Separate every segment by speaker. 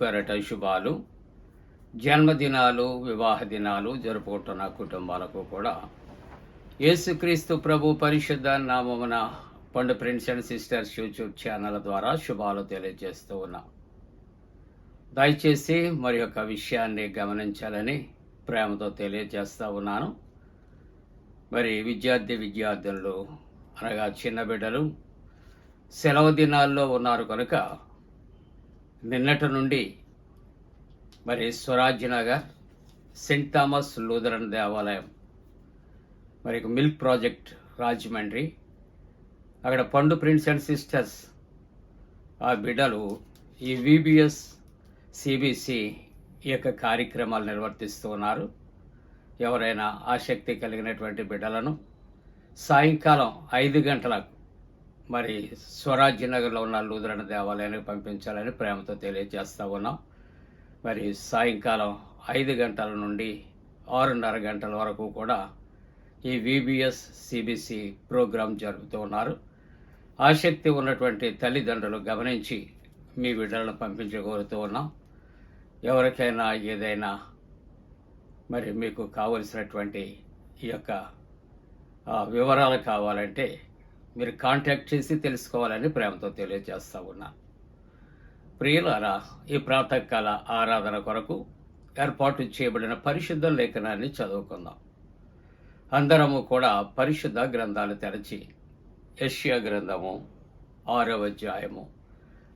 Speaker 1: ప్రభు శుభాలు. జన్మదినాలు వివాహ దినాలు జరుపుకుంటున్న కుటుంబాలకు కూడా. యేసుక్రీస్తు ప్రభు పరిశుద్ధ నామమున పండు friends and sisters YouTube channel ద్వారా శుభాలు తెలియజేస్తూ ఉన్నా. దయచేసి మరి యొక్క విషయాన్ని గమనించాలని ప్రేమతో తెలియజేస్తూ ఉన్నాను. మరి విద్యార్థి విద్యార్థులు అనగా చిన్న బిడ్డలు సెలవు దినాల్లో ఉన్నారు కనుక నిన్నటి నుండి మరి స్వరాజ్యనగర్ సెయింట్ థామస్ లూథరన్ దేవాలయం మరి మిల్క్ ప్రాజెక్ట్ రాజమండ్రి. అక్కడ పండు ప్రిన్స్ అండ్ సిస్టర్స్ ఆ బిడ్డలు ఈ విబిఎస్ సిబిసి ఈ యొక్క కార్యక్రమాలు నిర్వర్తిస్తూ ఉన్నారు. ఎవరైనా ఆసక్తి కలిగినటువంటి బిడ్డలను సాయంకాలం ఐదు గంటలకు మరి స్వరాజ్య నగర్లో ఉన్న లూదరణ దేవాలయానికి పంపించాలని ప్రేమతో తెలియజేస్తూ ఉన్నాం. మరి సాయంకాలం ఐదు గంటల నుండి ఆరున్నర గంటల వరకు కూడా ఈ విబిఎస్ సిబిసి ప్రోగ్రాం జరుపుతూ ఉన్నారు. ఆసక్తి ఉన్నటువంటి తల్లిదండ్రులు గమనించి మీ బిడ్డలను పంపించగోరుతూ ఉన్నాం. ఎవరికైనా ఏదైనా మరి మీకు కావలసినటువంటి ఈ యొక్క వివరాలు కావాలంటే మీరు కాంటాక్ట్ చేసి తెలుసుకోవాలని ప్రేమతో తెలియజేస్తా ఉన్నా. ప్రియులారా ఈ ప్రాతకాల ఆరాధన కొరకు ఏర్పాటు చేయబడిన పరిశుద్ధ లేఖనాన్ని చదువుకుందాం. అందరము కూడా పరిశుద్ధ గ్రంథాలు తెరచి యష్యా గ్రంథము ఆరవ అధ్యాయము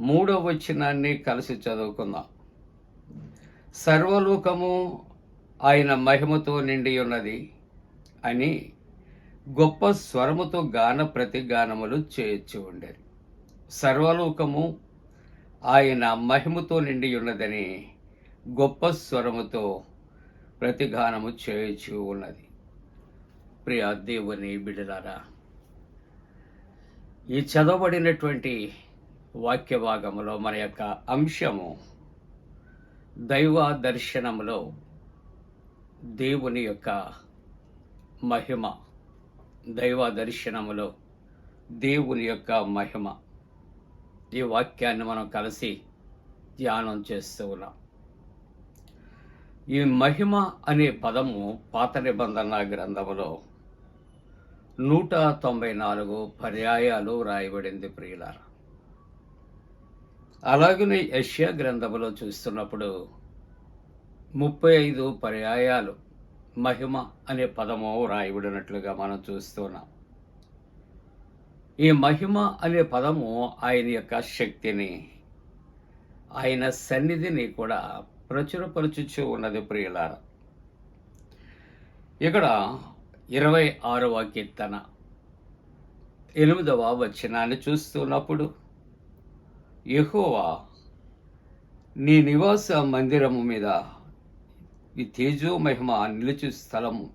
Speaker 1: మూడవ వచనాన్ని కలిసి చదువుకుందాం. సర్వలోకము ఆయన మహిమతో నిండి ఉన్నది అని గొప్ప స్వరముతో గాన ప్రతిగానములు చేయొచ్చు ఉండేది సర్వలోకము ఆయన మహిమతో నిండి ఉన్నదని గొప్ప స్వరముతో ప్రతిగానము చేయొచ్చు ఉన్నది. ప్రియ దేవుని బిడలారా ఈ చదవబడినటువంటి వాక్య భాగంలో మన యొక్క అంశము దైవ దర్శనములో దేవుని యొక్క మహిమ. దైవ దర్శనములో దేవుని యొక్క మహిమ. ఈ వాక్యాన్ని మనం కలిసి ధ్యానం చేస్తూ ఉన్నాం. ఈ మహిమ అనే పదము పాత నిబంధన గ్రంథములో నూట తొంభై నాలుగు పర్యాయాలు రాయబడింది ప్రియులార. అలాగనే యష్యా గ్రంథములో చూస్తున్నప్పుడు ముప్పై ఐదు పర్యాయాలు మహిమ అనే పదము రాయబడినట్లుగా మనం చూస్తున్నాం ఈ మహిమ అనే పదము ఆయన యొక్క శక్తిని ఆయన సన్నిధిని కూడా ప్రచురపరచుచు ఉన్నది ప్రియులార. ఇక్కడ ఇరవై ఆరవ కీర్తన ఎనిమిదవ వచనాన్ని చూస్తున్నప్పుడు యహోవా నీ నివాస మందిరము మీద ఈ తేజో మహిమ నిలిచి స్థలము.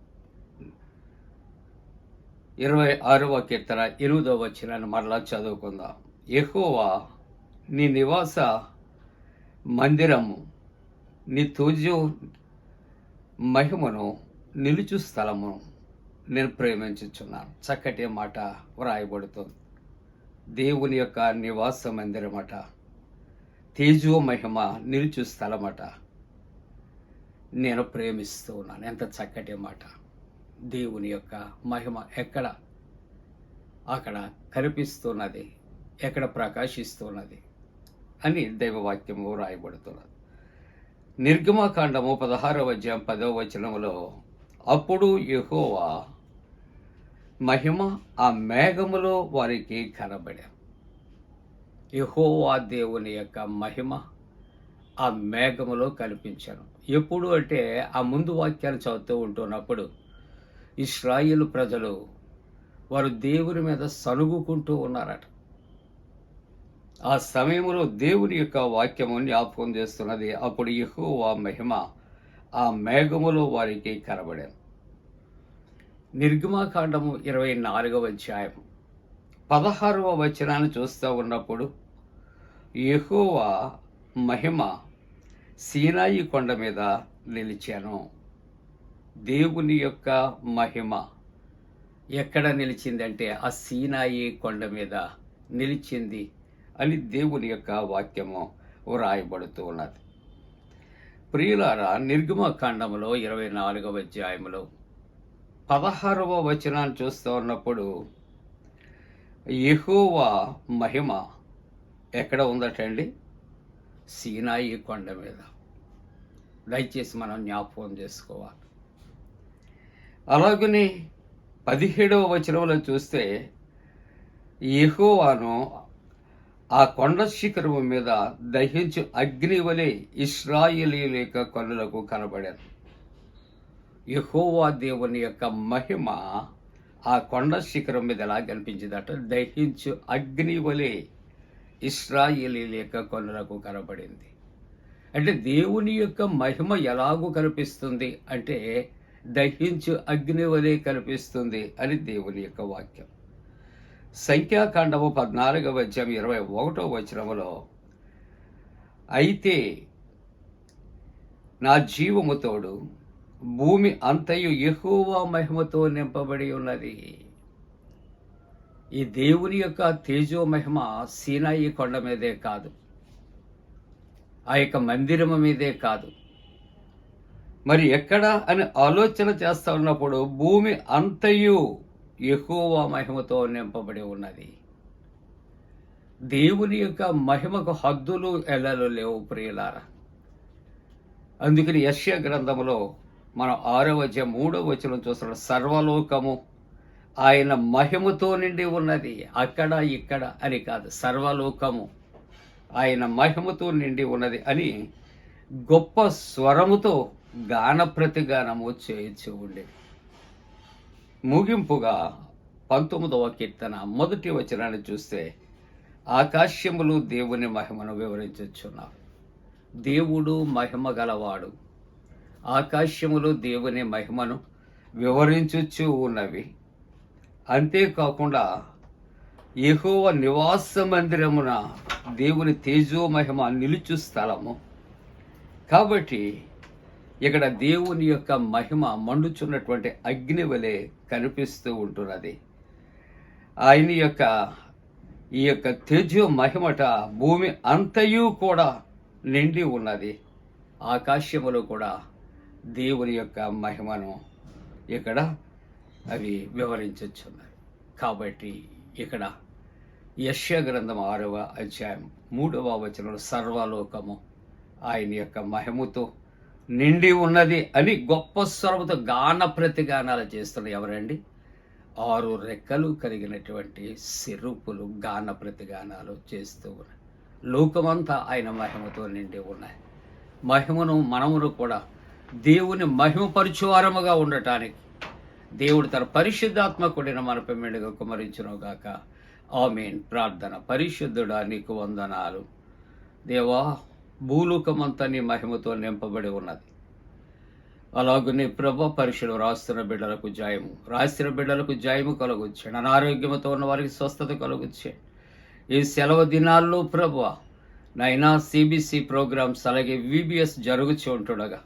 Speaker 1: ఇరవై ఆరవ కీర్తన ఎనిమిదవ వచ్చినాన్ని మరలా చదువుకుందాం. ఎక్కువ నీ నివాస మందిరము నీ తేజో మహిమను నిలుచు స్థలము నేను ప్రేమించుచున్నాను. చక్కటి మాట వ్రాయబడుతుంది. దేవుని యొక్క నివాస మందిరమట తేజో మహిమ నిలుచు స్థలమట. నేను ప్రేమిస్తూ ఉన్నాను. ఎంత చక్కటి మాట. దేవుని యొక్క మహిమ ఎక్కడ? అక్కడ కనిపిస్తున్నది. ఎక్కడ ప్రకాశిస్తున్నది? అని దైవవాక్యము రాయబడుతున్నది నిర్గమకాండము పదహారవ అధ్యాయం పదవ వచనములో అప్పుడు యహోవా మహిమ ఆ మేఘములో వారికి కనబడాం యహోవా దేవుని యొక్క మహిమ ఆ మేఘములో కనిపించాను. ఎప్పుడు అంటే ఆ ముందు వాక్యాలు చదువుతూ ఉంటున్నప్పుడు ఇస్రాయిల్ ప్రజలు వారు దేవుని మీద సనుగుకుంటూ ఉన్నారట. ఆ సమయంలో దేవుని యొక్క వాక్యము జ్ఞాపకం చేస్తున్నది. అప్పుడు యెహోవా మహిమ ఆ మేఘములో వారికి కనబడాను. నిర్గమాకాండము ఇరవై నాలుగవ అధ్యాయం. పదహారవ వచనాన్ని చూస్తూ ఉన్నప్పుడు ఎహోవా మహిమ సీనాయి కొండ మీద నిలిచాను. దేవుని యొక్క మహిమ ఎక్కడ నిలిచిందంటే ఆ సీనాయి కొండ మీద నిలిచింది అని దేవుని యొక్క వాక్యము వ్రాయబడుతూ ఉన్నది. ప్రియులారా నిర్గమకాండములో ఇరవై నాలుగవ అధ్యాయములో పదహారవ వచనాన్ని చూస్తూ ఉన్నప్పుడు యహోవా మహిమ ఎక్కడ ఉందటండి? సీనాయి కొండ మీద. దయచేసి మనం జ్ఞాపకం చేసుకోవాలి. అలాగని పదిహేడవ వచనంలో చూస్తే ఎహోవాను ఆ కొండ శిఖరము మీద దహించు అగ్ని వలె ఇస్రాయేలీల యొక్క కన్నులకు కనబడాను. యహోవా దేవుని యొక్క మహిమ ఆ కొండ శిఖరం మీద ఎలా కనిపించిందట? దహించు అగ్ని వలె ఇస్రాయేలీల యొక్క కొనలకు కనబడింది. అంటే దేవుని యొక్క మహిమ ఎలాగూ కనిపిస్తుంది అంటే దహించు అగ్ని వలె కనిపిస్తుంది అని దేవుని యొక్క వాక్యం. సంఖ్యాకాండము పద్నాలుగవ అధ్యాయం ఇరవై ఒకటో వచనములో అయితే నా జీవముతోడు భూమి అంతయు ఎక్కువ మహిమతో నింపబడి ఉన్నది. ఈ దేవుని యొక్క తేజో మహిమ సీనాయి కొండ మీదే కాదు. ఆ యొక్క మందిరము మీదే కాదు. మరి ఎక్కడ అని ఆలోచన చేస్తూ ఉన్నప్పుడు భూమి అంతయు ఎక్కువ మహిమతో నింపబడి ఉన్నది. దేవుని యొక్క మహిమకు హద్దులు ఎల్లలు లేవు ప్రియులారా. అందుకని యశ్య గ్రంథములో మనం ఆరో వచ్చే మూడో వచనం చూస్తున్నాం. సర్వలోకము ఆయన మహిమతో నిండి ఉన్నది అక్కడ ఇక్కడ అని కాదు సర్వలోకము. ఆయన మహిమతో నిండి ఉన్నది అని గొప్ప స్వరముతో గాన ప్రతిగానము చేయించి ఉండేది. ముగింపుగా పంతొమ్మిదవ కీర్తన మొదటి వచనాన్ని చూస్తే ఆకాశ్యములు దేవుని మహిమను వివరించున్నారు దేవుడు మహిమ గలవాడు. ఆకాశ్యములు దేవుని మహిమను వివరించుచు ఉన్నవి. అంతేకాకుండా ఎహోవ నివాస మందిరమున దేవుని తేజో మహిమ నిలుచు స్థలము. కాబట్టి ఇక్కడ దేవుని యొక్క మహిమ మండుచున్నటువంటి అగ్ని వలె కనిపిస్తూ ఉంటున్నది. ఆయన యొక్క ఈ యొక్క తేజో మహిమట భూమి అంతయు కూడా నిండి ఉన్నది. ఆకాశములో కూడా దేవుని యొక్క మహిమను ఇక్కడ అవి వివరించవచ్చు అన్నారు. కాబట్టి ఇక్కడ యశ్య గ్రంథం ఆరవ అధ్యాయం మూడవ వచనంలో సర్వలోకము ఆయన యొక్క మహిమతో నిండి ఉన్నది అని గొప్ప స్వరముతో గాన ప్రతిగానాలు చేస్తున్న ఎవరండి? ఆరు రెక్కలు కలిగినటువంటి సిరుపులు గాన ప్రతిగానాలు చేస్తూ ఉన్నాయి లోకమంతా ఆయన మహిమతో నిండి ఉన్నాయి. మహిమను మనమును కూడా దేవుని మహిమపరచువారముగా ఉండటానికి దేవుడు తన పరిశుద్ధాత్మ కూడిన మన పెమ్మిడిగా కుమరించును గాక ఆమెన్. ప్రార్థన. పరిశుద్ధుడా నీకు వందనాలు. దేవా భూలోకమంతా నీ మహిమతో నింపబడి ఉన్నది. అలాగనే ప్రభ పరీక్షలు రాస్తున్న బిడ్డలకు జాయము. రాసిన బిడ్డలకు జాయము కలుగుచ్చే అనారోగ్యంతో ఉన్న వారికి స్వస్థత కలగొచ్చే ఈ సెలవు దినాల్లో ప్రభ నైనా సిబిసి ప్రోగ్రామ్స్ అలాగే విబిఎస్ జరుగుచూ ఉంటుండగా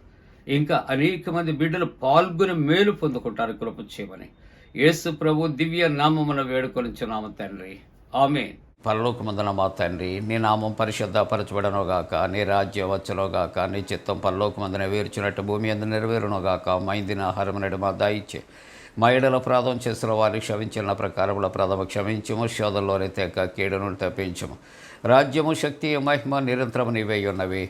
Speaker 1: ఇంకా అనేక మంది బిడ్డలు పాల్గొని మేలు పొందుకుంటారు కృప చేయమని. యేసు ప్రభు దివ్య నామమున వేడుకొనిచున్నాము తండ్రి. ఆమె పరలోకమందున మా తండ్రి నీ నామం పరిశుద్ధపరచబడనుగాక నీ రాజ్యం వచ్చునుగాక నీ చిత్తం పరలోకమందున వేర్చినట్టు భూమి అందు నెరవేరునుగాక మైందిన ఆహారం నడు మా దాయిచ్చే. మా ఎడల ప్రాధం చేసిన వారిని క్షమించిన ప్రకారముల ప్రథమ క్షమించము శోధంలోనే తెక్క కీడును తప్పించము. రాజ్యము శక్తి మహిమ నిరంతరం నీవై ఉన్నవి.